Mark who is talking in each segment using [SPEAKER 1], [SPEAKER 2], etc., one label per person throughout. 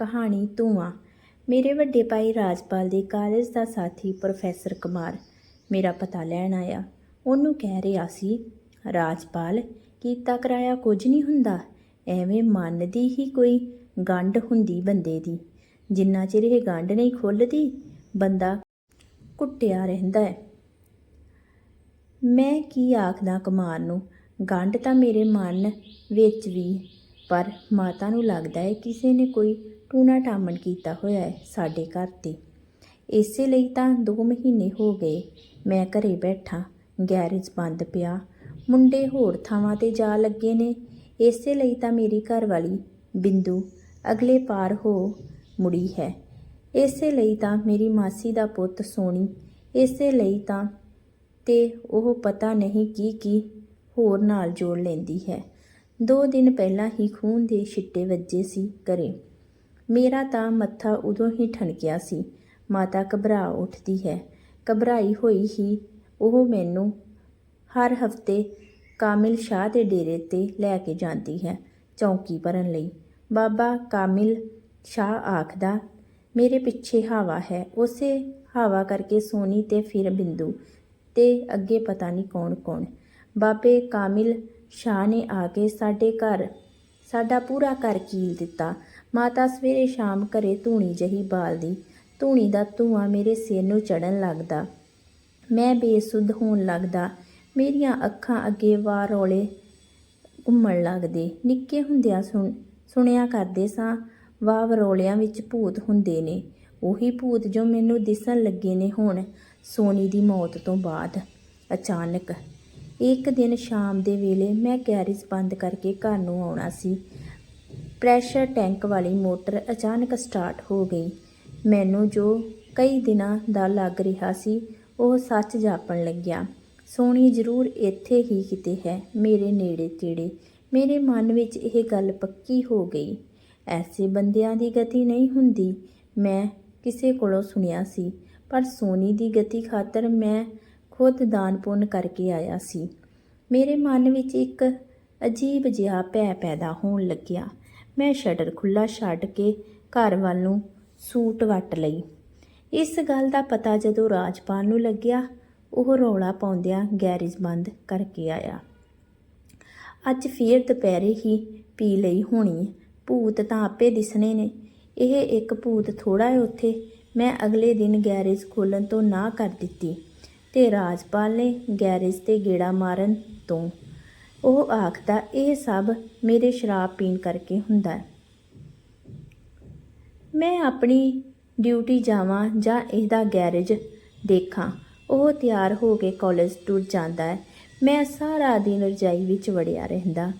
[SPEAKER 1] ਕਹਾਣੀ ਧੂਆਂ। ਮੇਰੇ ਵੱਡੇ ਭਾਈ ਰਾਜਪਾਲ ਦੇ ਕਾਲਜ ਦਾ ਸਾਥੀ ਪ੍ਰੋਫੈਸਰ ਕੁਮਾਰ ਮੇਰਾ ਪਤਾ ਲੈਣ ਆਇਆ। ਉਹਨੂੰ ਕਹਿ ਰਿਹਾ ਸੀ, ਰਾਜਪਾਲ, ਕੀਤਾ ਕਰਾਇਆ ਕੁਝ ਨਹੀਂ ਹੁੰਦਾ। ਐਵੇਂ ਮਨ ਦੀ ਹੀ ਕੋਈ ਗੰਢ ਹੁੰਦੀ ਬੰਦੇ ਦੀ। ਜਿੰਨਾ ਚਿਰ ਇਹ ਗੰਢ ਨਹੀਂ ਖੁੱਲਦੀ, ਬੰਦਾ ਕੁੱਟਿਆ ਰਹਿੰਦਾ ਹੈ। ਮੈਂ ਕੀ ਆਖਦਾ ਕੁਮਾਰ ਨੂੰ, ਗੰਢ ਤਾਂ ਮੇਰੇ ਮਨ ਵਿੱਚ ਵੀ, ਪਰ ਮਾਤਾ ਨੂੰ ਲੱਗਦਾ ਹੈ ਕਿਸੇ ਨੇ ਕੋਈ ਟੂਣਾ ਟਾਮਣ ਕੀਤਾ ਹੋਇਆ ਹੈ ਸਾਡੇ ਘਰ ਤੇ। ਇਸੇ ਲਈ ਤਾਂ 2 ਮਹੀਨੇ ਹੋ ਗਏ ਮੈਂ ਘਰੇ ਬੈਠਾ, ਗੈਰੇਜ ਬੰਦ ਪਿਆ, ਮੁੰਡੇ ਹੋਰ ਥਾਵਾਂ ਤੇ ਜਾ ਲੱਗੇ ਨੇ। ਇਸੇ ਲਈ ਤਾਂ ਮੇਰੀ ਘਰਵਾਲੀ ਬਿੰਦੂ ਅਗਲੇ ਪਾਰ ਹੋ ਮੁੜੀ ਹੈ। ਇਸੇ ਲਈ ਤਾਂ ਮੇਰੀ ਮਾਸੀ ਦਾ ਪੁੱਤ ਸੋਣੀ ਇਸੇ ਲਈ ਤਾਂ ਤੇ ਉਹ ਪਤਾ ਨਹੀਂ ਕੀ ਕੀ ਹੋਰ ਨਾਲ ਜੋੜ ਲੈਂਦੀ ਹੈ। ਦੋ ਦਿਨ ਪਹਿਲਾਂ ਹੀ ਖੂਨ ਦੇ ਛਿੱਟੇ ਵੱਜੇ ਸੀ ਘਰੇ। ਮੇਰਾ ਤਾਂ ਮੱਥਾ ਉਦੋਂ ਹੀ ਠਣਕਿਆ ਸੀ। ਮਾਤਾ ਘਬਰਾ ਉੱਠਦੀ ਹੈ। ਘਬਰਾਈ ਹੋਈ ਹੀ ਉਹ ਮੈਨੂੰ ਹਰ ਹਫ਼ਤੇ ਕਾਮਿਲ ਸ਼ਾਹ ਦੇ ਡੇਰੇ ਤੇ ਲੈ ਕੇ ਜਾਂਦੀ ਹੈ ਚੌਂਕੀ ਭਰਨ ਲਈ। ਬਾਬਾ ਕਾਮਿਲ ਸ਼ਾਹ ਆਖਦਾ, ਮੇਰੇ ਪਿੱਛੇ ਹਵਾ ਹੈ। ਉਸੇ ਹਵਾ ਕਰਕੇ ਸੋਨੀ ਤੇ ਫਿਰ ਬਿੰਦੂ ਤੇ ਅੱਗੇ ਪਤਾ ਨਹੀਂ ਕੌਣ ਕੌਣ। ਬਾਬੇ ਕਾਮਿਲ ਸ਼ਾਹ ਨੇ ਆ ਕੇ ਸਾਡੇ ਘਰ, ਸਾਡਾ ਪੂਰਾ ਘਰ ਕੀਲ ਦਿੱਤਾ। ਮਾਤਾ ਸਵੇਰੇ ਸ਼ਾਮ ਘਰੇ ਧੂਣੀ ਜਹੀ ਬਾਲਦੀ। ਧੂਣੀ ਦਾ ਧੂਆਂ ਮੇਰੇ ਸਿਰ ਨੂੰ ਚੜਨ ਲੱਗਦਾ। ਮੈਂ ਬੇਸੁੱਧ ਹੋਣ ਲੱਗਦਾ। ਮੇਰੀਆਂ ਅੱਖਾਂ ਅੱਗੇ ਵਾਰ ਰੋਲੇ ਘੁੰਮਣ ਲੱਗਦੇ। ਨਿੱਕੇ ਹੁੰਦਿਆਂ ਸੁਣ, ਸੁਣਿਆ ਕਰਦੇ ਸਾਂ ਵਾਹ ਰੋਲਿਆਂ ਵਿੱਚ ਭੂਤ ਹੁੰਦੇ ਨੇ। ਉਹੀ ਭੂਤ ਜੋ ਮੈਨੂੰ ਦਿਸਣ ਲੱਗੇ ਨੇ ਹੁਣ, ਸੋਨੀ ਦੀ ਮੌਤ ਤੋਂ ਬਾਅਦ। ਅਚਾਨਕ, ਇੱਕ ਦਿਨ ਸ਼ਾਮ ਦੇ ਵੇਲੇ ਮੈਂ ਗੈਰੇਜ ਬੰਦ ਕਰਕੇ ਘਰ ਨੂੰ ਆਉਣਾ ਸੀ। ਪ੍ਰੈਸ਼ਰ ਟੈਂਕ ਵਾਲੀ ਮੋਟਰ ਅਚਾਨਕ ਸਟਾਰਟ ਹੋ ਗਈ। ਮੈਨੂੰ ਜੋ ਕਈ ਦਿਨਾਂ ਦਾ ਲੱਗ ਰਿਹਾ ਸੀ, ਉਹ ਸੱਚ ਜਾਪਣ ਲੱਗਿਆ। ਸੋਣੀ ਜ਼ਰੂਰ ਇੱਥੇ ਹੀ ਕਿਤੇ ਹੈ, ਮੇਰੇ ਨੇੜੇ ਤੇੜੇ। ਮੇਰੇ ਮਨ ਵਿੱਚ ਇਹ ਗੱਲ ਪੱਕੀ ਹੋ ਗਈ। ਐਸੇ ਬੰਦਿਆਂ ਦੀ ਗਤੀ ਨਹੀਂ ਹੁੰਦੀ। ਮੈਂ ਕਿਸੇ ਕੋਲੋਂ ਸੁਣਿਆ ਸੀ, ਪਰ ਸੋਨੀ ਦੀ ਗਤੀ ਖਾਤਰ ਮੈਂ ਖੁਦ ਦਾਨ ਪੁੰਨ ਕਰਕੇ ਆਇਆ ਸੀ। ਮੇਰੇ ਮਨ ਵਿੱਚ ਇੱਕ ਅਜੀਬ ਜਿਹਾ ਭੈ ਪੈਦਾ ਹੋਣ ਲੱਗਿਆ। ਮੈਂ ਸ਼ਟਰ ਖੁੱਲਾ ਛੱਡ ਕੇ ਘਰ ਵੱਲ ਨੂੰ ਸੂਟ ਵੱਟ ਲਈ। ਇਸ ਗੱਲ ਦਾ ਪਤਾ ਜਦੋਂ ਰਾਜਪਾਲ ਨੂੰ ਲੱਗਿਆ, ਉਹ ਰੌਲਾ ਪਾਉਂਦਿਆਂ ਗੈਰੇਜ ਬੰਦ ਕਰਕੇ ਆਇਆ। ਅੱਜ ਫੇਰ ਦੁਪਹਿਰੇ ਹੀ ਪੀ ਲਈ ਹੋਣੀ ਭੂਤ ਤਾਂ ਆਪੇ ਦਿਸਣੇ ਨੇ। ਇਹ ਇੱਕ ਭੂਤ ਥੋੜਾ ਹੈ ਉੱਥੇ। ਮੈਂ ਅਗਲੇ ਦਿਨ ਗੈਰੇਜ ਖੋਲਣ ਤੋਂ ਨਾ ਕਰ ਦਿੱਤੀ ਤੇ ਰਾਜਪਾਲ ਨੇ ਗੈਰੇਜ ਤੇ ਗੇੜਾ ਮਾਰਨ ਤੋਂ ਉਹ ਆਖਦਾ, ਇਹ ਸਭ ਮੇਰੇ ਸ਼ਰਾਬ ਪੀਣ ਕਰਕੇ ਹੁੰਦਾ ਹੈ। ਮੈਂ ਆਪਣੀ ਡਿਊਟੀ ਜਾਵਾਂ ਜਾਂ ਇਹਦਾ ਗੈਰੇਜ ਦੇਖਾਂ, ਉਹ ਤਿਆਰ ਹੋ ਕੇ ਕਾਲਜ ਟੁਰ ਜਾਂਦਾ ਹੈ। ਮੈਂ ਸਾਰਾ ਦਿਨ ਰਜਾਈ ਵਿੱਚ ਵੜਿਆ ਰਹਿੰਦਾ।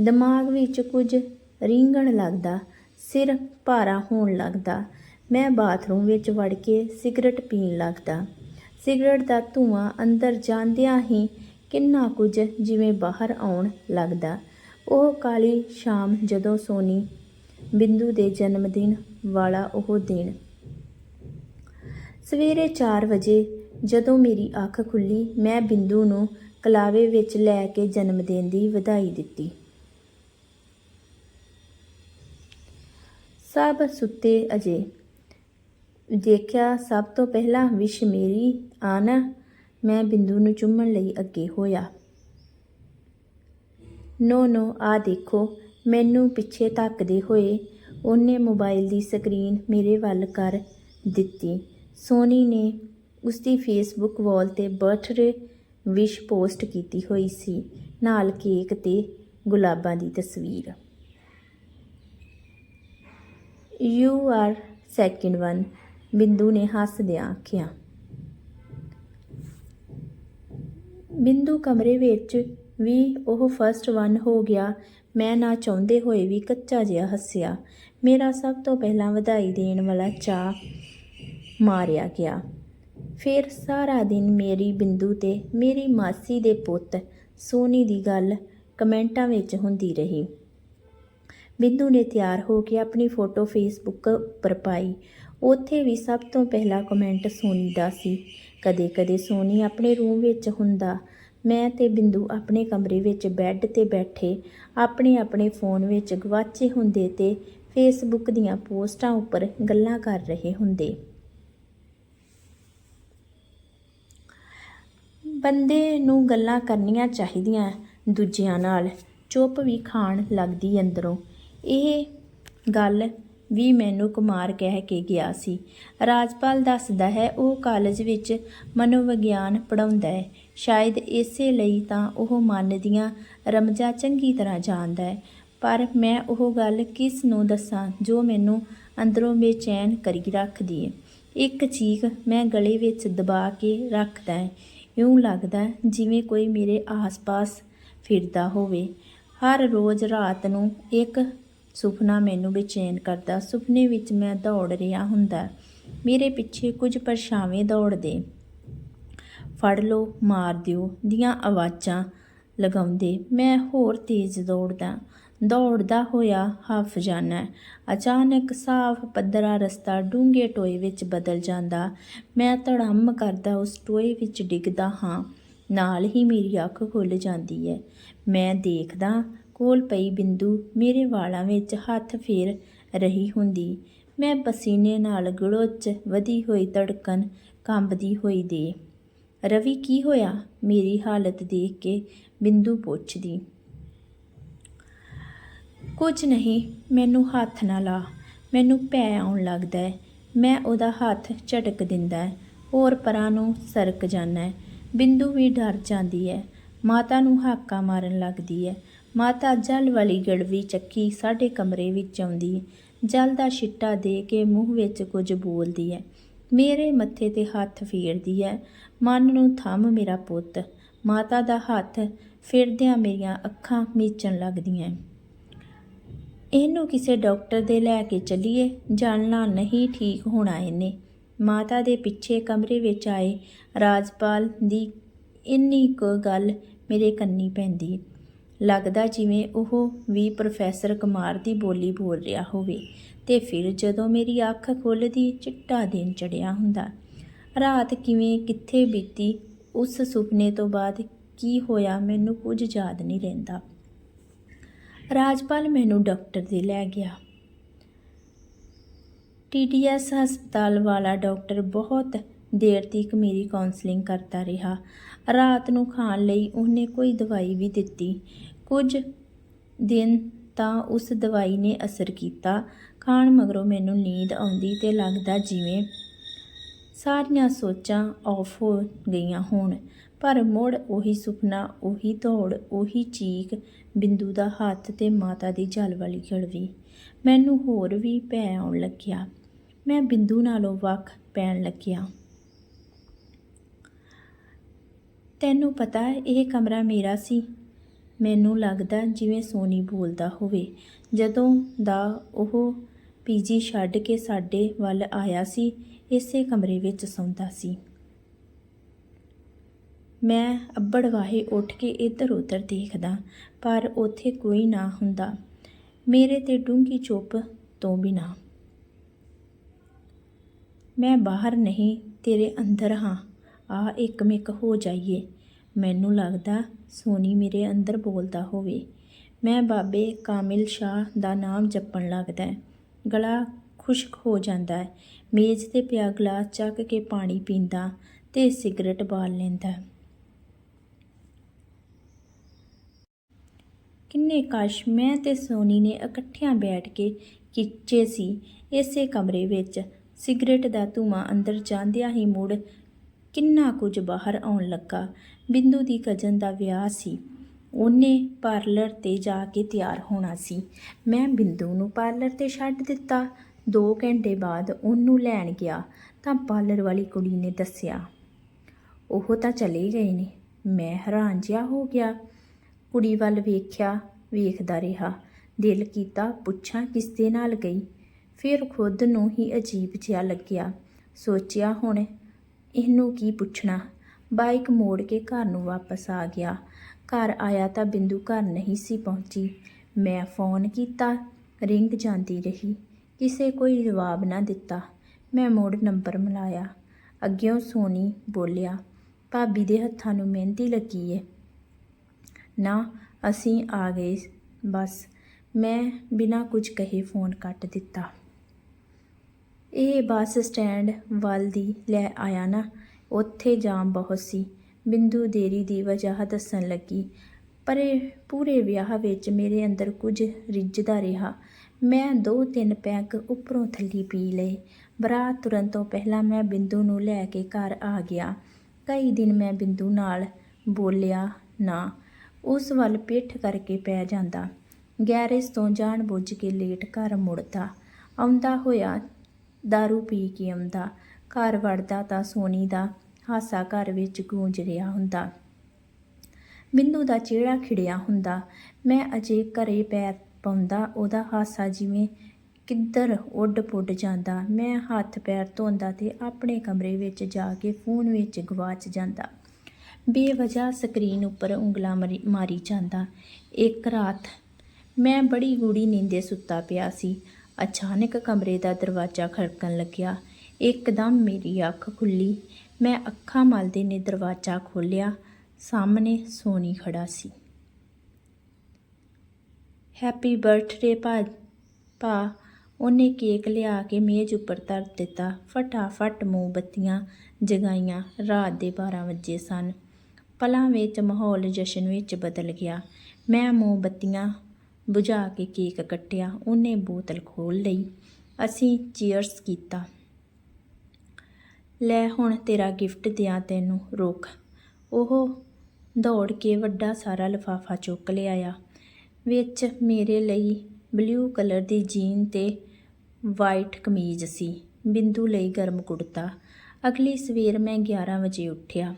[SPEAKER 1] ਦਿਮਾਗ ਵਿੱਚ ਕੁਝ ਰਿੰਗਣ ਲੱਗਦਾ, ਸਿਰ ਭਾਰਾ ਹੋਣ ਲੱਗਦਾ। ਮੈਂ ਬਾਥਰੂਮ ਵਿੱਚ ਵੜ ਕੇ ਸਿਗਰਟ ਪੀਣ ਲੱਗਦਾ। ਸਿਗਰਟ ਦਾ ਧੂਆਂ ਅੰਦਰ ਜਾਂਦਿਆਂ ਹੀ ਕਿੰਨਾ ਕੁਝ ਜਿਵੇਂ ਬਾਹਰ ਆਉਣ ਲੱਗਦਾ। ਉਹ ਕਾਲੀ ਸ਼ਾਮ ਜਦੋਂ ਸੋਨੀ ਬਿੰਦੂ ਦੇ ਜਨਮ ਦਿਨ ਵਾਲਾ ਉਹ ਦਿਨ। ਸਵੇਰੇ 4 ਵਜੇ ਜਦੋਂ ਮੇਰੀ ਅੱਖ ਖੁੱਲੀ, ਮੈਂ ਬਿੰਦੂ ਨੂੰ ਕਲਾਵੇ ਵਿੱਚ ਲੈ ਕੇ ਜਨਮ ਦਿਨ ਦੀ ਵਧਾਈ ਦਿੱਤੀ। ਸਭ ਸੁੱਤੇ ਅਜੇ। ਦੇਖਿਆ ਸਭ ਤੋਂ ਪਹਿਲਾਂ ਵਿਸ਼ ਮੇਰੀ ਆਨਾ ਮੈਂ ਬਿੰਦੂ ਨੂੰ ਚੁੰਮਣ ਲਈ ਅੱਗੇ ਹੋਇਆ। ਨੋ ਨੋ, ਆ ਦੇਖੋ, ਮੈਨੂੰ ਪਿੱਛੇ ਧੱਕਦੇ ਹੋਏ ਉਹਨੇ ਮੋਬਾਈਲ ਦੀ ਸਕਰੀਨ ਮੇਰੇ ਵੱਲ ਕਰ ਦਿੱਤੀ। ਸੋਨੀ ਨੇ ਉਸ ਦੀ ਫੇਸਬੁੱਕ ਵਾਲ ਤੇ ਬਰਥਡੇ ਵਿਸ਼ ਪੋਸਟ ਕੀਤੀ ਹੋਈ ਸੀ, ਨਾਲ ਕੇਕ ਤੇ ਗੁਲਾਬਾਂ ਦੀ ਤਸਵੀਰ। ਯੂ ਆਰ ਸੈਕਿੰਡ ਵਨ, ਬਿੰਦੂ ਨੇ ਹੱਸਦਿਆਂ ਆਖਿਆ। ਬਿੰਦੂ ਕਮਰੇ ਵਿੱਚ ਵੀ ਉਹ ਫਸਟ ਵਨ ਹੋ ਗਿਆ। ਮੈਂ ਨਾ ਚਾਹੁੰਦੇ ਹੋਏ ਵੀ ਕੱਚਾ ਜਿਹਾ ਹੱਸਿਆ। ਮੇਰਾ ਸਭ ਤੋਂ ਪਹਿਲਾਂ ਵਧਾਈ ਦੇਣ ਵਾਲਾ ਚਾਹ ਮਾਰਿਆ ਗਿਆ। ਫਿਰ ਸਾਰਾ ਦਿਨ ਮੇਰੀ ਬਿੰਦੂ ਤੇ ਮੇਰੀ ਮਾਸੀ ਦੇ ਪੁੱਤ ਸੋਨੀ ਦੀ ਗੱਲ ਕਮੈਂਟਾਂ ਵਿੱਚ ਹੁੰਦੀ ਰਹੀ। ਬਿੰਦੂ ਨੇ ਤਿਆਰ ਹੋ ਕੇ ਆਪਣੀ ਫੋਟੋ ਫੇਸਬੁੱਕ ਉੱਪਰ ਪਾਈ। ਉੱਥੇ ਵੀ ਸਭ ਤੋਂ ਪਹਿਲਾ ਕਮੈਂਟ ਸੋਨੀ ਦਾ ਸੀ। ਕਦੇ-ਕਦੇ ਸੋਨੀ ਆਪਣੇ ਰੂਮ ਵਿੱਚ ਹੁੰਦਾ। ਮੈਂ ਤੇ ਬਿੰਦੂ ਆਪਣੇ ਕਮਰੇ ਵਿੱਚ ਬੈੱਡ ਤੇ ਬੈਠੇ ਆਪਣੇ ਆਪਣੇ ਫੋਨ ਵਿੱਚ ਗਵਾਚੇ ਹੁੰਦੇ ਤੇ ਫੇਸਬੁੱਕ ਦੀਆਂ ਪੋਸਟਾਂ ਉੱਪਰ ਗੱਲਾਂ ਕਰ ਰਹੇ ਹੁੰਦੇ। ਬੰਦੇ ਨੂੰ ਗੱਲਾਂ ਕਰਨੀਆਂ ਚਾਹੀਦੀਆਂ ਦੂਜਿਆਂ ਨਾਲ, ਚੁੱਪ ਵੀ ਖਾਣ ਲੱਗਦੀ ਅੰਦਰੋਂ। ਇਹ ਗੱਲ ਵੀ ਮੈਨੂੰ ਕੁਮਾਰ ਕਹਿ ਕੇ ਗਿਆ ਸੀ। ਰਾਜਪਾਲ ਦੱਸਦਾ ਹੈ, ਉਹ ਕਾਲਜ ਵਿੱਚ ਮਨੋਵਿਗਿਆਨ ਪੜਾਉਂਦਾ ਹੈ। ਸ਼ਾਇਦ ਇਸੇ ਲਈ ਤਾਂ ਉਹ ਮਨ ਦੀਆਂ ਰਮਜਾਂ ਚੰਗੀ ਤਰ੍ਹਾਂ ਜਾਣਦਾ ਹੈ। ਪਰ ਮੈਂ ਉਹ ਗੱਲ ਕਿਸ ਨੂੰ ਦੱਸਾਂ ਜੋ ਮੈਨੂੰ ਅੰਦਰੋਂ ਬੇਚੈਨ ਕਰੀ ਰੱਖਦੀ ਹੈ? ਇੱਕ ਚੀਖ ਮੈਂ ਗਲੇ ਵਿੱਚ ਦਬਾ ਕੇ ਰੱਖਦਾ ਹੈ। ਇਉਂ ਲੱਗਦਾ ਜਿਵੇਂ ਕੋਈ ਮੇਰੇ ਆਸ-ਪਾਸ ਫਿਰਦਾ ਹੋਵੇ। ਹਰ ਰੋਜ਼ ਰਾਤ ਨੂੰ ਇੱਕ ਸੁਪਨਾ ਮੈਨੂੰ ਬੇਚੈਨ ਕਰਦਾ, ਸੁਪਨੇ ਵਿੱਚ ਮੈਂ ਦੌੜ ਰਿਹਾ ਹੁੰਦਾ। ਮੇਰੇ ਪਿੱਛੇ ਕੁਝ ਪਰਛਾਵੇਂ ਦੌੜਦੇ ਫੜ ਲਓ, ਮਾਰ ਦਿਓ, ਦੀਆਂ ਆਵਾਜ਼ਾਂ ਲਗਾਉਂਦੇ। ਮੈਂ ਹੋਰ ਤੇਜ਼ ਦੌੜਦਾ। ਦੌੜਦਾ ਹੋਇਆ ਹਫ ਜਾਣਾ ਅਚਾਨਕ ਸਾਫ਼ ਪੱਧਰਾ ਰਸਤਾ ਡੂੰਘੇ ਟੋਏ ਵਿੱਚ ਬਦਲ ਜਾਂਦਾ। ਮੈਂ ਧੜਮ ਕਰਦਾ ਉਸ ਟੋਏ ਵਿੱਚ ਡਿੱਗਦਾ ਹਾਂ। ਨਾਲ ਹੀ ਮੇਰੀ ਅੱਖ ਖੁੱਲ ਜਾਂਦੀ ਹੈ। ਮੈਂ ਦੇਖਦਾ ਕੋਲ ਪਈ ਬਿੰਦੂ ਮੇਰੇ ਵਾਲਾਂ ਵਿੱਚ ਹੱਥ ਫੇਰ ਰਹੀ ਹੁੰਦੀ। ਮੈਂ ਪਸੀਨੇ ਨਾਲ ਗਲੋਚ ਵਧੀ ਹੋਈ ਧੜਕਨ ਕੰਬਦੀ ਹੋਈ ਦੇ। ਰਵੀ, ਕੀ ਹੋਇਆ? ਮੇਰੀ ਹਾਲਤ ਦੇਖ ਕੇ ਬਿੰਦੂ ਪੁੱਛਦੀ। ਕੁਝ ਨਹੀਂ, ਮੈਨੂੰ ਹੱਥ ਨਾ ਲਾ। ਮੈਨੂੰ ਪੈ ਆਉਣ ਲੱਗਦਾ ਹੈ। ਮੈਂ ਉਹਦਾ ਹੱਥ ਝਟਕ ਦਿੰਦਾ ਹੈ। ਹੋਰ ਪਰਾਂ ਨੂੰ ਸਰਕ ਜਾਂਦਾ ਹੈ। ਬਿੰਦੂ ਵੀ ਡਰ ਜਾਂਦੀ ਹੈ। ਮਾਤਾ ਨੂੰ ਹਾਕਾ ਮਾਰਨ ਲੱਗਦੀ ਹੈ। ਮਾਤਾ ਜਲ ਵਾਲੀ ਗੜਵੀ ਚੱਕੀ ਸਾਡੇ ਕਮਰੇ ਵਿੱਚ ਆਉਂਦੀ ਹੈ। ਜਲ ਦਾ ਛਿੱਟਾ ਦੇ ਕੇ ਮੂੰਹ ਵਿੱਚ ਕੁਝ ਬੋਲਦੀ ਹੈ। ਮੇਰੇ ਮੱਥੇ ਤੇ ਹੱਥ ਫੇਰਦੀ ਹੈ। ਮਨ ਨੂੰ ਥੰਮ ਮੇਰਾ ਪੁੱਤ। ਮਾਤਾ ਦਾ ਹੱਥ ਫੇਰਦਿਆਂ ਮੇਰੀਆਂ ਅੱਖਾਂ ਮੀਚਣ ਲੱਗਦੀਆਂ ਇਹਨੂੰ ਕਿਸੇ ਡਾਕਟਰ ਦੇ ਲੈ ਕੇ ਚੱਲੀਏ। ਜਾਣਨਾ ਨਹੀਂ ਠੀਕ ਹੋਣਾ ਇਹਨੇ। ਮਾਤਾ ਦੇ ਪਿੱਛੇ ਕਮਰੇ ਵਿੱਚ ਆਏ ਰਾਜਪਾਲ ਦੀ ਇੰਨੀ ਕੁ ਗੱਲ ਮੇਰੇ ਕੰਨੀ ਪੈਂਦੀ ਲੱਗਦਾ ਜਿਵੇਂ ਉਹ ਵੀ ਪ੍ਰੋਫੈਸਰ ਕੁਮਾਰ ਦੀ ਬੋਲੀ ਬੋਲ ਰਿਹਾ ਹੋਵੇ ਤੇ ਫਿਰ ਜਦੋਂ ਮੇਰੀ ਅੱਖ ਖੁੱਲਦੀ ਚਿੱਟਾ ਦਿਨ ਚੜਿਆ ਹੁੰਦਾ। ਰਾਤ ਕਿਵੇਂ ਕਿੱਥੇ ਬੀਤੀ, ਉਸ ਸੁਪਨੇ ਤੋਂ ਬਾਅਦ ਕੀ ਹੋਇਆ ਮੈਨੂੰ ਕੁਝ ਯਾਦ ਨਹੀਂ ਰਹਿੰਦਾ। ਰਾਜਪਾਲ ਮੈਨੂੰ ਡਾਕਟਰ ਦੇ ਲੈ ਗਿਆ। ਟੀਟੀਐਸ ਹਸਪਤਾਲ ਵਾਲਾ ਡਾਕਟਰ ਬਹੁਤ ਦੇਰ ਤੀਕ ਮੇਰੀ ਕਾਉਂਸਲਿੰਗ ਕਰਦਾ ਰਿਹਾ। ਰਾਤ ਨੂੰ ਖਾਣ ਲਈ ਉਹਨੇ ਕੋਈ ਦਵਾਈ ਵੀ ਦਿੱਤੀ। ਕੁਝ ਦਿਨ ਤਾਂ ਉਸ ਦਵਾਈ ਨੇ ਅਸਰ ਕੀਤਾ। ਖਾਣ ਮਗਰੋਂ ਮੈਨੂੰ ਨੀਂਦ ਆਉਂਦੀ ਤੇ ਲੱਗਦਾ ਜਿਵੇਂ ਸਾਰੀਆਂ ਸੋਚਾਂ ਆਫ ਹੋ ਗਈਆਂ ਹੋਣ। ਪਰ ਮੁੜ ਉਹੀ ਸੁਪਨਾ, ਉਹੀ ਦੌੜ, ਉਹੀ ਚੀਕ ਬਿੰਦੂ ਦਾ ਹੱਥ ਤੇ ਮਾਤਾ ਦੀ ਜਲ ਵਾਲੀ ਗੜਵੀ ਮੈਨੂੰ ਹੋਰ ਵੀ ਭੈ ਆਉਣ ਲੱਗਿਆ। ਮੈਂ ਬਿੰਦੂ ਨਾਲੋਂ ਵੱਖ ਪੈਣ ਲੱਗਿਆ। ਤੈਨੂੰ ਪਤਾ ਇਹ ਕਮਰਾ ਮੇਰਾ ਸੀ। ਮੈਨੂੰ ਲੱਗਦਾ ਜਿਵੇਂ ਸੋਨੀ ਬੋਲਦਾ ਹੋਵੇ। ਜਦੋਂ ਦਾ ਉਹ ਪੀਜੀ ਛੱਡ ਕੇ ਸਾਡੇ ਵੱਲ ਆਇਆ ਸੀ, ਇਸੇ ਕਮਰੇ ਵਿੱਚ ਸੌਂਦਾ ਸੀ। ਮੈਂ ਅੱਬੜ ਵਾਹੇ ਉੱਠ ਕੇ ਇੱਧਰ ਉੱਧਰ ਦੇਖਦਾ, ਪਰ ਉੱਥੇ ਕੋਈ ਨਾ ਹੁੰਦਾ। ਮੇਰੇ ਤੇ ਡੂੰਗੀ ਚੁੱਪ ਤੋਂ ਬਿਨਾ। ਮੈਂ ਬਾਹਰ ਨਹੀਂ, ਤੇਰੇ ਅੰਦਰ ਹਾਂ। ਆ ਇੱਕ ਮਿੱਕ ਹੋ ਜਾਈਏ। ਮੈਨੂੰ ਲੱਗਦਾ ਸੋਨੀ ਮੇਰੇ ਅੰਦਰ ਬੋਲਦਾ ਹੋਵੇ। ਮੈਂ ਬਾਬੇ ਕਾਮਿਲ ਸ਼ਾਹ ਦਾ ਨਾਮ ਜਪਣ ਲੱਗਦਾ ਗਲਾ ਖੁਸ਼ਕ ਹੋ ਜਾਂਦਾ ਹੈ। ਮੇਜ਼ ਤੇ ਪਿਆ ਗਲਾਸ ਚੱਕ ਕੇ ਪਾਣੀ ਪੀਂਦਾ ਤੇ ਸਿਗਰਟ ਬਾਲ ਲੈਂਦਾ ਕਿੰਨੇ ਕਾਸ਼ ਮੈਂ ਤੇ ਸੋਨੀ ਨੇ ਇਕੱਠਿਆਂ ਬੈਠ ਕੇ ਖਿੱਚੇ ਸੀ। ਇਸੇ ਕਮਰੇ ਵਿੱਚ ਸਿਗਰਟ ਦਾ ਧੂੰਆਂ ਅੰਦਰ ਜਾਂਦਿਆਂ ਹੀ ਮੁੜ ਕਿੰਨਾ ਕੁਝ ਬਾਹਰ ਆਉਣ ਲੱਗਾ। ਬਿੰਦੂ ਦੀ ਕਜ਼ਨ ਦਾ ਵਿਆਹ ਸੀ। ਉਹਨੇ ਪਾਰਲਰ ਤੇ ਜਾ ਕੇ ਤਿਆਰ ਹੋਣਾ ਸੀ। ਮੈਂ ਬਿੰਦੂ ਨੂੰ ਪਾਰਲਰ ਤੇ ਛੱਡ ਦਿੱਤਾ। 2 ਘੰਟੇ ਬਾਅਦ ਉਹਨੂੰ ਲੈਣ ਗਿਆ। ਤਾਂ ਪਾਰਲਰ ਵਾਲੀ ਕੁੜੀ ਨੇ ਦੱਸਿਆ, ਉਹ ਤਾਂ ਚਲੇ ਗਏ ਨੇ। ਮੈਂ ਹੈਰਾਨ ਜਿਹਾ ਹੋ ਗਿਆ। ਕੁੜੀ ਵੱਲ ਵੇਖਿਆ, ਵੇਖਦਾ ਰਿਹਾ। ਦਿਲ ਕੀਤਾ ਪੁੱਛਾਂ ਕਿਸ ਦੇ ਨਾਲ ਗਈ। ਫਿਰ ਖੁਦ ਨੂੰ ਹੀ ਅਜੀਬ ਜਿਹਾ ਲੱਗਿਆ। ਸੋਚਿਆ, ਹੁਣ ਇਹਨੂੰ ਕੀ ਪੁੱਛਣਾ? ਬਾਈਕ ਮੋੜ ਕੇ ਘਰ ਨੂੰ ਵਾਪਸ ਆ ਗਿਆ। ਘਰ ਆਇਆ ਤਾਂ ਬਿੰਦੂ ਘਰ ਨਹੀਂ ਸੀ ਪਹੁੰਚੀ। ਮੈਂ ਫੋਨ ਕੀਤਾ, ਰਿੰਗ ਜਾਂਦੀ ਰਹੀ। ਕਿਸੇ ਕੋਈ ਜਵਾਬ ਨਾ ਦਿੱਤਾ। ਮੈਂ ਮੋੜ ਨੰਬਰ ਮਿਲਾਇਆ। ਅੱਗਿਓਂ ਸੋਨੀ ਬੋਲਿਆ, ਭਾਬੀ ਦੇ ਹੱਥਾਂ ਨੂੰ ਮਹਿੰਦੀ ਲੱਗੀ ਏ। ਨਾ, ਅਸੀਂ ਆ ਗਏ ਬਸ। ਮੈਂ ਬਿਨਾਂ ਕੁਝ ਕਹੇ ਫੋਨ ਕੱਟ ਦਿੱਤਾ। ਇਹ ਬੱਸ ਸਟੈਂਡ ਵੱਲ ਦੀ ਲੈ ਆਇਆ ਨਾ, ਉੱਥੇ ਜਾਮ ਬਹੁਤ ਸੀ। ਬਿੰਦੂ ਦੇਰੀ ਦੀ ਵਜ੍ਹਾ ਦੱਸਣ ਲੱਗੀ, ਪਰ, ਪੂਰੇ ਵਿਆਹ ਵਿੱਚ ਮੇਰੇ ਅੰਦਰ ਕੁਝ ਰਿੱਝਦਾ ਰਿਹਾ। ਮੈਂ ਦੋ ਤਿੰਨ ਪੈਗ ਉੱਪਰੋਂ ਥੱਲੀ ਪੀ ਲਏ। ਬਰਾਤ ਤੁਰਨ ਤੋਂ ਪਹਿਲਾਂ ਮੈਂ ਬਿੰਦੂ ਨੂੰ ਲੈ ਕੇ ਘਰ ਆ ਗਿਆ। ਕਈ ਦਿਨ ਮੈਂ ਬਿੰਦੂ ਨਾਲ ਬੋਲਿਆ ਨਾ, ਉਸ ਵੱਲ ਪਿੱਠ ਕਰਕੇ ਪੈ ਜਾਂਦਾ। ਗੈਰੇਜ ਤੋਂ ਜਾਣ ਬੁੱਝ ਕੇ ਲੇਟ ਘਰ ਮੁੜਦਾ। ਆਉਂਦਾ ਹੋਇਆ दारू ਪੀ ਕੇ ਆਉਂਦਾ ਘਰ ਵੜਦਾ ਤਾਂ ਸੋਨੀ ਦਾ ਹਾਸਾ ਘਰ ਵਿੱਚ ਗੂੰਜ ਰਿਹਾ ਹੁੰਦਾ ਬਿੰਦੂ ਦਾ ਚਿਹਰਾ ਖਿੜਿਆ ਹੁੰਦਾ ਮੈਂ ਅਜੇ ਘਰੇ ਪੈਰ ਪਾਉਂਦਾ ਉਹਦਾ ਹਾਸਾ ਜਿਵੇਂ ਕਿੱਧਰ ਉੱਡ ਪੁੱਡ ਜਾਂਦਾ ਮੈਂ ਹੱਥ ਪੈਰ ਧੋਂਦਾ ਤੇ ਆਪਣੇ ਕਮਰੇ ਵਿੱਚ ਜਾ ਕੇ ਫੋਨ ਵਿੱਚ ਗਵਾਚ ਜਾਂਦਾ ਬੇਵਜ੍ਹਾ ਸਕਰੀਨ ਉੱਪਰ ਉਂਗਲਾਂ ਮਰੀ- ਮਾਰੀ ਜਾਂਦਾ ਇੱਕ ਰਾਤ ਮੈਂ ਬੜੀ ਗੂੜੀ ਨੀਂਦੇ ਸੁੱਤਾ ਪਿਆ ਸੀ ਅਚਾਨਕ ਕਮਰੇ ਦਾ ਦਰਵਾਜ਼ਾ ਖੜਕਣ ਲੱਗਿਆ। ਇੱਕਦਮ ਮੇਰੀ ਅੱਖ ਖੁੱਲੀ। ਮੈਂ ਅੱਖਾਂ ਮਲਦੇ ਨੇ ਦਰਵਾਜ਼ਾ ਖੋਲ੍ਹਿਆ। ਸਾਹਮਣੇ ਸੋਨੀ ਖੜਾ ਸੀ। ਹੈਪੀ ਬਰਥਡੇ ਭਾ ਭਾ। ਉਹਨੇ ਕੇਕ ਲਿਆ ਕੇ ਮੇਜ਼ ਉੱਪਰ ਧਰ ਦਿੱਤਾ। ਫਟਾਫਟ ਮੋਮਬੱਤੀਆਂ ਜਗਾਈਆਂ। ਰਾਤ ਦੇ 12 ਵਜੇ ਸਨ। ਪਲਾਂ ਵਿੱਚ ਮਾਹੌਲ ਜਸ਼ਨ ਵਿੱਚ ਬਦਲ ਗਿਆ। ਮੈਂ ਮੋਮਬੱਤੀਆਂ ਬੁਝਾ ਕੇ ਕੇਕ ਕੱਟਿਆ, ਉਹਨੇ ਬੋਤਲ ਖੋਲ ਲਈ। ਅਸੀਂ ਚੀਅਰਸ ਕੀਤਾ। ਲੈ ਹੁਣ ਤੇਰਾ ਗਿਫਟ ਦਿਆਂ ਤੈਨੂੰ ਰੋਕ ਉਹ ਦੌੜ ਕੇ ਵੱਡਾ ਸਾਰਾ ਲਿਫਾਫਾ ਚੁੱਕ ਲਿਆਇਆ। ਵਿੱਚ ਮੇਰੇ ਲਈ ਬਲੂ ਕਲਰ ਦੀ ਜੀਨ ਤੇ ਵਾਈਟ ਕਮੀਜ਼ ਸੀ। ਬਿੰਦੂ ਲਈ ਗਰਮ ਕੁੜਤਾ। ਅਗਲੀ ਸਵੇਰ ਮੈਂ 11 ਵਜੇ ਉੱਠਿਆ।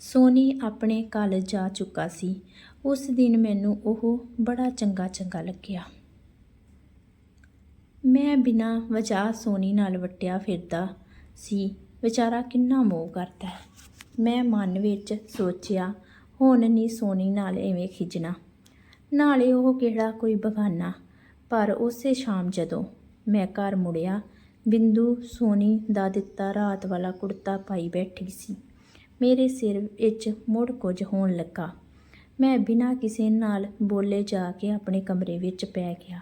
[SPEAKER 1] ਸੋਨੀ ਆਪਣੇ ਕਾਲਜ ਜਾ ਚੁੱਕਾ ਸੀ। ਉਸ ਦਿਨ ਮੈਨੂੰ ਉਹ ਬੜਾ ਚੰਗਾ ਚੰਗਾ ਲੱਗਿਆ। ਮੈਂ ਬਿਨਾਂ ਵਜ੍ਹਾ ਸੋਨੀ ਨਾਲ ਵਟਿਆ ਫਿਰਦਾ ਸੀ। ਵਿਚਾਰਾ ਕਿੰਨਾ ਮੋਹ ਕਰਦਾ ਮੈਂ ਮਨ ਵਿੱਚ ਸੋਚਿਆ, ਹੁਣ ਨਹੀਂ ਸੋਨੀ ਨਾਲ ਐਵੇਂ ਖਿਜਣਾ। ਨਾਲੇ ਉਹ ਕਿਹੜਾ ਕੋਈ ਬਗਾਨਾ ਪਰ ਉਸੇ ਸ਼ਾਮ ਜਦੋਂ ਮੈਂ ਘਰ ਮੁੜਿਆ, ਬਿੰਦੂ ਸੋਨੀ ਦਾ ਦਿੱਤਾ ਰਾਤ ਵਾਲਾ ਕੁੜਤਾ ਪਾਈ ਬੈਠੀ ਸੀ। ਮੇਰੇ ਸਿਰ ਵਿੱਚ ਮੁੜ ਕੁਝ ਹੋਣ ਲੱਗਾ। ਮੈਂ ਬਿਨਾਂ ਕਿਸੇ ਨਾਲ ਬੋਲੇ ਜਾ ਕੇ ਆਪਣੇ ਕਮਰੇ ਵਿੱਚ ਪੈ ਗਿਆ।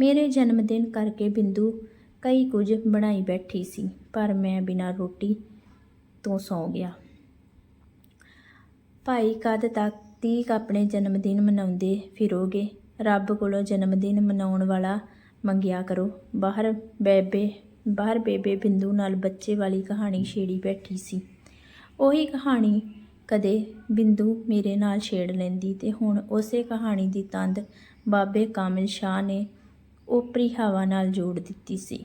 [SPEAKER 1] ਮੇਰੇ ਜਨਮ ਦਿਨ ਕਰਕੇ ਬਿੰਦੂ ਕਈ ਕੁਝ ਬਣਾਈ ਬੈਠੀ ਸੀ, ਪਰ ਮੈਂ ਬਿਨਾਂ ਰੋਟੀ ਤੋਂ ਸੌਂ ਗਿਆ। ਭਾਈ ਕਦ ਤੱਕ ਤੀਕ ਆਪਣੇ ਜਨਮ ਦਿਨ ਮਨਾਉਂਦੇ ਫਿਰੋਗੇ? ਰੱਬ ਕੋਲੋਂ ਜਨਮ ਦਿਨ ਮਨਾਉਣ ਵਾਲਾ ਮੰਗਿਆ ਕਰੋ। ਬਾਹਰ ਬੇਬੇ ਬਾਹਰ ਬੇਬੇ ਬਿੰਦੂ ਨਾਲ ਬੱਚੇ ਵਾਲੀ ਕਹਾਣੀ ਛੇੜੀ ਬੈਠੀ ਸੀ। ਉਹੀ ਕਹਾਣੀ ਕਦੇ ਬਿੰਦੂ ਮੇਰੇ ਨਾਲ ਛੇੜ ਲੈਂਦੀ ਤੇ ਹੁਣ ਉਸੇ ਕਹਾਣੀ ਦੀ ਤੰਦ ਬਾਬੇ ਕਾਮਿਲ ਸ਼ਾਹ ਨੇ ਓਪਰੀ ਹਵਾ ਨਾਲ ਜੋੜ ਦਿੱਤੀ ਸੀ।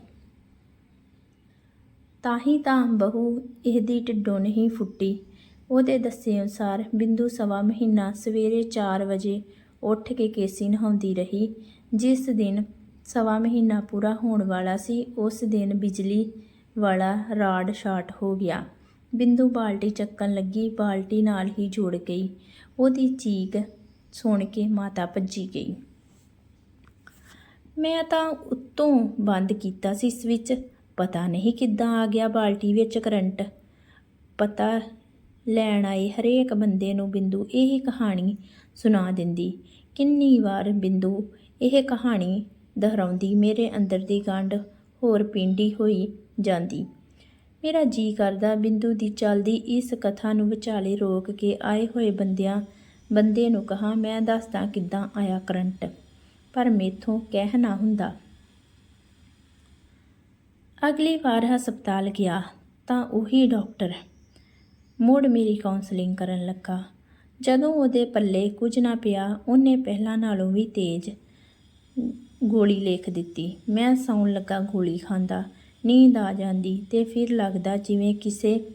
[SPEAKER 1] ਤਾਂ ਹੀ ਤਾਂ ਬਹੂ ਇਹਦੀ ਢਿੱਡੋਂ ਨਹੀਂ ਫੁੱਟੀ। ਉਹਦੇ ਦੱਸੇ ਅਨੁਸਾਰ ਬਿੰਦੂ ਸਵਾ ਮਹੀਨਾ ਸਵੇਰੇ 4 ਵਜੇ ਉੱਠ ਕੇ ਕੇਸੀ ਨਹਾਉਂਦੀ ਰਹੀ। ਜਿਸ ਦਿਨ ਸਵਾ ਮਹੀਨਾ ਪੂਰਾ ਹੋਣ ਵਾਲਾ ਸੀ, ਉਸ ਦਿਨ ਬਿਜਲੀ ਵਾਲਾ ਰਾਡ ਸ਼ਾਰਟ ਹੋ ਗਿਆ। ਬਿੰਦੂ ਬਾਲਟੀ ਚੱਕਣ ਲੱਗੀ, ਬਾਲਟੀ ਨਾਲ ਹੀ ਜੁੜ ਗਈ। ਉਹਦੀ ਚੀਕ ਸੁਣ ਕੇ ਮਾਤਾ ਭੱਜੀ ਗਈ। ਮੈਂ ਤਾਂ ਉੱਤੋਂ ਬੰਦ ਕੀਤਾ ਸੀ ਸਵਿਚ। ਪਤਾ ਨਹੀਂ ਕਿੱਦਾਂ ਆ ਗਿਆ ਬਾਲਟੀ ਵਿੱਚ ਕਰੰਟ। ਪਤਾ ਲੈਣ ਆਏ ਹਰੇਕ ਬੰਦੇ ਨੂੰ ਬਿੰਦੂ ਇਹ ਕਹਾਣੀ ਸੁਣਾ ਦਿੰਦੀ। ਕਿੰਨੀ ਵਾਰ ਬਿੰਦੂ ਇਹ ਕਹਾਣੀ ਦੁਹਰਾਉਂਦੀ, ਮੇਰੇ ਅੰਦਰ ਦੀ ਗੰਢ ਹੋਰ ਪਿੰਡੀ ਹੋਈ ਜਾਂਦੀ। ਮੇਰਾ ਜੀ ਕਰਦਾ ਬਿੰਦੂ ਦੀ ਚੱਲਦੀ ਇਸ ਕਥਾ ਨੂੰ ਵਿਚਾਲੇ ਰੋਕ ਕੇ ਆਏ ਹੋਏ ਬੰਦਿਆਂ, ਬੰਦੇ ਨੂੰ ਕਹਾ, ਮੈਂ ਦੱਸਦਾ ਕਿੱਦਾਂ ਆਇਆ ਕਰੰਟ? ਪਰ ਮੇਥੋਂ ਕਹਿ ਨਾ ਹੁੰਦਾ। ਅਗਲੀ ਵਾਰ ਹਸਪਤਾਲ ਗਿਆ ਤਾਂ ਉਹੀ ਡਾਕਟਰ ਮੁੜ ਮੇਰੀ ਕਾਉਂਸਲਿੰਗ ਕਰਨ ਲੱਗਾ। ਜਦੋਂ ਉਹਦੇ ਪੱਲੇ ਕੁਝ ਨਾ ਪਿਆ, ਉਹਨੇ ਪਹਿਲਾਂ ਨਾਲੋਂ ਵੀ ਤੇਜ਼ ਗੋਲੀ ਲਿਖ ਦਿੱਤੀ। ਮੈਂ ਸੌਣ ਲੱਗਾ ਗੋਲੀ ਖਾਂਦਾ। ਨੀਂਦ ਆ ਜਾਂਦੀ ਤੇ ਫਿਰ ਲੱਗਦਾ ਜਿਵੇਂ ਕਿਸੇ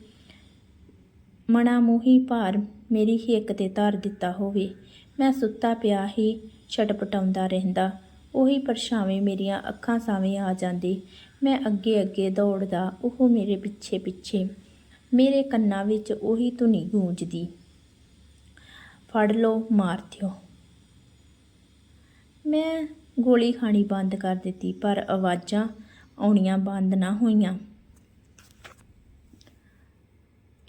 [SPEAKER 1] ਮਣਾ ਭਾਰ ਮੇਰੀ ਹਿੱਕ ਤੇ ਧਰ ਦਿੱਤਾ ਹੋਵੇ। ਮੈਂ ਸੁੱਤਾ ਪਿਆ ਹੀ ਛਟਪਟਾਉਂਦਾ ਰਹਿੰਦਾ। ਉਹੀ ਪਰਛਾਵੇਂ ਮੇਰੀਆਂ ਅੱਖਾਂ ਸਾਹਮਣੇ ਆ ਜਾਂਦੇ। ਮੈਂ ਅੱਗੇ ਅੱਗੇ ਦੌੜਦਾ, ਉਹ ਮੇਰੇ ਪਿੱਛੇ ਪਿੱਛੇ। ਮੇਰੇ ਕੰਨਾਂ ਵਿੱਚ ਉਹੀ ਧੁਨੀ ਗੂੰਜਦੀ। ਫੜ ਲਓ, ਮਾਰ ਦਿਓ। ਮੈਂ ਗੋਲੀ ਖਾਣੀ ਬੰਦ ਕਰ ਦਿੱਤੀ, ਪਰ ਆਵਾਜ਼ਾਂ ਆਉਣੀਆਂ ਬੰਦ ਨਾ ਹੋਈਆਂ।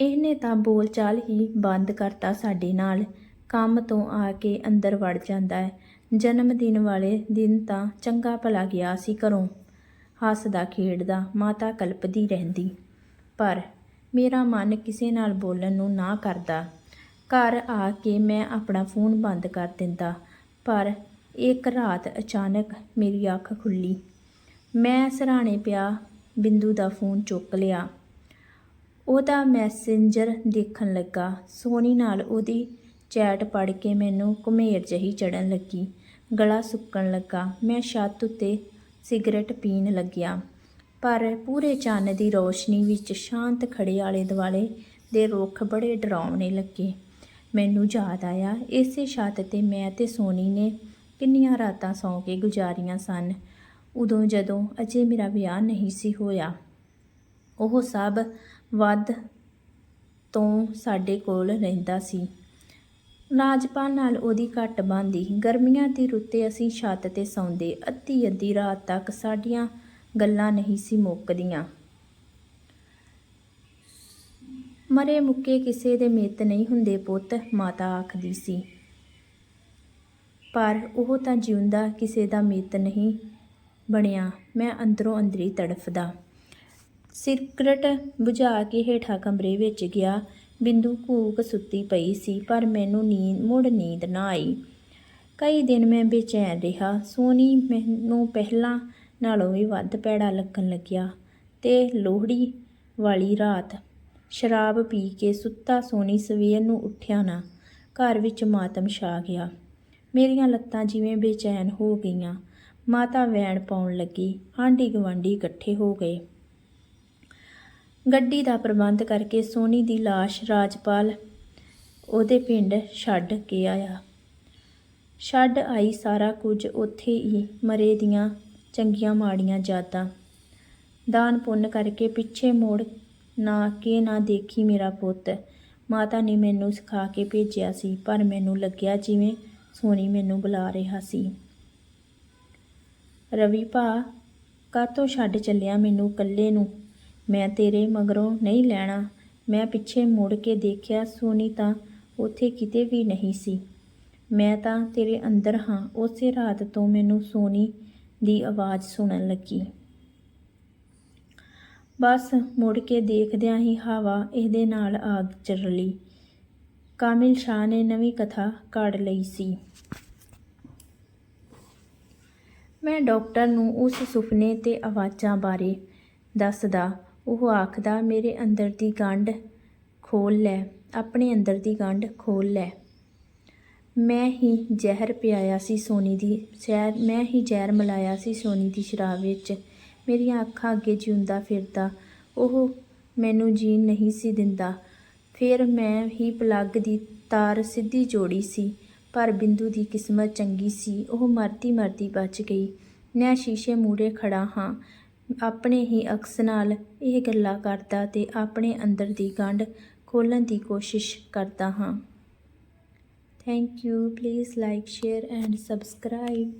[SPEAKER 1] ਇਹਨੇ ਤਾਂ ਬੋਲਚਾਲ ਹੀ ਬੰਦ ਕਰਤਾ ਸਾਡੇ ਨਾਲ। ਕੰਮ ਤੋਂ ਆ ਕੇ ਅੰਦਰ ਵੜ ਜਾਂਦਾ ਹੈ। ਜਨਮ ਦਿਨ ਵਾਲੇ ਦਿਨ ਤਾਂ ਚੰਗਾ ਭਲਾ ਗਿਆ ਸੀ ਘਰੋਂ। ਹੱਸਦਾ, ਖੇਡਦਾ, ਮਾਤਾ ਕਲਪਦੀ ਰਹਿੰਦੀ। ਪਰ ਮੇਰਾ ਮਨ ਕਿਸੇ ਨਾਲ ਬੋਲਣ ਨੂੰ ਨਾ ਕਰਦਾ। ਘਰ ਆ ਕੇ ਮੈਂ ਆਪਣਾ ਫੋਨ ਬੰਦ ਕਰ ਦਿੰਦਾ। ਪਰ ਇੱਕ ਰਾਤ ਅਚਾਨਕ ਮੇਰੀ ਅੱਖ ਖੁੱਲੀ। ਮੈਂ ਸਰਾਣੇ ਪਿਆ ਬਿੰਦੂ ਦਾ ਫੋਨ ਚੁੱਕ ਲਿਆ। ਉਹਦਾ ਮੈਸੇਂਜਰ ਦੇਖਣ ਲੱਗਾ। ਸੋਨੀ ਨਾਲ ਉਹਦੀ ਚੈਟ ਪੜ ਕੇ ਮੈਨੂੰ ਘੁਮੇਰ ਜਹੀ ਚੜਨ ਲੱਗੀ। ਗਲਾ ਸੁੱਕਣ ਲੱਗਾ। ਮੈਂ ਛੱਤ ਉੱਤੇ ਸਿਗਰਟ ਪੀਣ ਲੱਗਿਆ। ਪਰ ਪੂਰੇ ਚੰਨ ਦੀ ਰੋਸ਼ਨੀ ਵਿੱਚ ਸ਼ਾਂਤ ਖੜੇ ਆਲੇ ਦੁਆਲੇ ਦੇ ਰੁੱਖ ਬੜੇ ਡਰਾਉਣੇ ਲੱਗੇ। ਮੈਨੂੰ ਯਾਦ ਆਇਆ, ਇਸੇ ਛੱਤ ਤੇ ਮੈਂ ਤੇ ਸੋਨੀ ਨੇ ਕਿੰਨੀਆਂ ਰਾਤਾਂ ਸੌਂ ਕੇ ਗੁਜ਼ਾਰੀਆਂ ਸਨ। ਉਦੋਂ ਜਦੋਂ ਅਜੇ ਮੇਰਾ ਵਿਆਹ ਨਹੀਂ ਸੀ ਹੋਇਆ, ਉਹ ਸਭ ਵੱਧ ਤੋਂ ਸਾਡੇ ਕੋਲ ਰਹਿੰਦਾ ਸੀ। ਰਾਜਪਾਲ ਨਾਲ ਉਹਦੀ ਘੱਟ ਬਣਦੀ, ਗਰਮੀਆਂ ਦੀ ਰੁੱਤੇ ਅਸੀਂ ਛੱਤ ਤੇ ਸੌਂਦੇ ਅੱਧੀ ਅੱਧੀ ਰਾਤ ਤੱਕ ਸਾਡੀਆਂ ਗੱਲਾਂ ਨਹੀਂ ਸੀ ਮੁੱਕਦੀਆਂ। ਮਰੇ ਮੁੱਕੇ ਕਿਸੇ ਦੇ ਮਿੱਤ ਨਹੀਂ ਹੁੰਦੇ ਪੁੱਤ, ਮਾਤਾ ਆਖਦੀ ਸੀ। ਪਰ ਉਹ ਤਾਂ ਜਿਉਂਦਾ ਕਿਸੇ ਦਾ ਮਿੱਤ ਨਹੀਂ ਬਣਿਆ। ਮੈਂ ਅੰਦਰੋਂ ਅੰਦਰੀ ਤੜਫਦਾ। ਸਿਰਕਰਟ ਬੁਝਾ ਕੇ ਹੇਠਾਂ ਕਮਰੇ ਵਿੱਚ ਗਿਆ। ਬਿੰਦੂ ਘੂਕ ਸੁੱਤੀ ਪਈ ਸੀ, ਪਰ ਮੈਨੂੰ ਨੀਂਦ, ਮੁੜ ਨੀਂਦ ਨਾ ਆਈ। ਕਈ ਦਿਨ ਮੈਂ ਬੇਚੈਨ ਰਿਹਾ। ਸੋਨੀ ਮੈਨੂੰ ਪਹਿਲਾਂ ਨਾਲੋਂ ਵੀ ਵੱਧ ਪੈੜਾ ਲੱਗਣ ਲੱਗਿਆ ਤੇ ਲੋਹੜੀ ਵਾਲੀ ਰਾਤ ਸ਼ਰਾਬ ਪੀ ਕੇ ਸੁੱਤਾ ਸੋਨੀ ਸਵੇਰ ਨੂੰ ਉੱਠਿਆ ਨਾ। ਘਰ ਵਿੱਚ ਮਾਤਮ ਛਾ ਗਿਆ। ਮੇਰੀਆਂ ਲੱਤਾਂ ਜਿਵੇਂ ਬੇਚੈਨ ਹੋ ਗਈਆਂ। ਮਾਤਾ ਵੈਣ ਪਾਉਣ ਲੱਗੀ। ਆਂਢੀ ਗਵਾਂਢੀ ਇਕੱਠੇ ਹੋ ਗਏ। ਗੱਡੀ ਦਾ ਪ੍ਰਬੰਧ ਕਰਕੇ ਸੋਨੀ ਦੀ ਲਾਸ਼ ਰਾਜਪਾਲ ਉਹਦੇ ਪਿੰਡ ਛੱਡ ਕੇ ਆਇਆ। ਛੱਡ ਆਈ ਸਾਰਾ ਕੁਝ ਉੱਥੇ ਹੀ ਮਰੇ ਦੀਆਂ ਚੰਗੀਆਂ ਮਾੜੀਆਂ ਯਾਦਾਂ। ਦਾਨ ਪੁੰਨ ਕਰਕੇ ਪਿੱਛੇ ਮੋੜ ਨਾ ਕੇ ਨਾ ਦੇਖੀ ਮੇਰਾ ਪੁੱਤ। ਮਾਤਾ ਨੇ ਮੈਨੂੰ ਸਿਖਾ ਕੇ ਭੇਜਿਆ ਸੀ, ਪਰ ਮੈਨੂੰ ਲੱਗਿਆ ਜਿਵੇਂ ਸੋਨੀ ਮੈਨੂੰ ਬੁਲਾ ਰਿਹਾ ਸੀ। ਰਵੀ ਭਾ ਕਾਤੋਂ ਛੱਡ ਚੱਲਿਆ ਮੈਨੂੰ ਇਕੱਲੇ ਨੂੰ? ਮੈਂ ਤੇਰੇ ਮਗਰੋਂ ਨਹੀਂ ਲੈਣਾ। ਮੈਂ ਪਿੱਛੇ ਮੁੜ ਕੇ ਦੇਖਿਆ ਸੋਨੀ ਤਾਂ ਉੱਥੇ ਕਿਤੇ ਵੀ ਨਹੀਂ ਸੀ। ਮੈਂ ਤਾਂ ਤੇਰੇ ਅੰਦਰ ਹਾਂ। ਉਸੇ ਰਾਤ ਤੋਂ ਮੈਨੂੰ ਸੋਨੀ ਦੀ ਆਵਾਜ਼ ਸੁਣਨ ਲੱਗੀ। ਬਸ ਮੁੜ ਕੇ ਦੇਖਦਿਆਂ ਹੀ ਹਵਾ ਇਹਦੇ ਨਾਲ ਆ ਚੱਲੀ ਕਾਮਿਲ ਸ਼ਾਹ ਨੇ ਨਵੀਂ ਕਥਾ ਕਾੜ ਲਈ ਸੀ। ਮੈਂ ਡਾਕਟਰ ਨੂੰ ਉਸ ਸੁਪਨੇ ਤੇ ਆਵਾਜ਼ਾਂ ਬਾਰੇ ਦੱਸਦਾ। ਉਹ ਆਖਦਾ, ਮੇਰੇ ਅੰਦਰ ਦੀ ਗੰਢ ਖੋਲ ਲੈ, ਆਪਣੇ ਅੰਦਰ ਦੀ ਗੰਢ ਖੋਲ ਲੈ। ਮੈਂ ਹੀ ਜ਼ਹਿਰ ਪਿਆਇਆ ਸੀ ਸੋਨੀ ਦੀ ਸ਼ਹਿਰ, ਮੈਂ ਹੀ ਜ਼ਹਿਰ ਮਿਲਾਇਆ ਸੀ ਸੋਨੀ ਦੀ ਸ਼ਰਾਬ ਵਿੱਚ। ਮੇਰੀਆਂ ਅੱਖਾਂ ਅੱਗੇ ਜਿਉਂਦਾ ਫਿਰਦਾ। ਉਹ ਮੈਨੂੰ ਜੀਣ ਨਹੀਂ ਸੀ ਦਿੰਦਾ। ਫਿਰ ਮੈਂ ਹੀ ਪਲੱਗ ਦੀ ਤਾਰ ਸਿੱਧੀ ਜੋੜੀ ਸੀ। ਪਰ ਬਿੰਦੂ ਦੀ ਕਿਸਮਤ ਚੰਗੀ ਸੀ। ਉਹ ਮਰਦੀ ਮਰਦੀ ਬਚ ਗਈ। ਮੈਂ ਸ਼ੀਸ਼ੇ ਮੂਰੇ ਖੜਾ ਹਾਂ। ਆਪਣੇ ਹੀ ਅਕਸ ਨਾਲ ਇਹ ਗੱਲਾਂ ਕਰਦਾ ਤੇ ਆਪਣੇ ਅੰਦਰ ਦੀ ਗੰਢ ਖੋਲਣ ਦੀ ਕੋਸ਼ਿਸ਼ ਕਰਦਾ ਹਾਂ। Thank you please like share and subscribe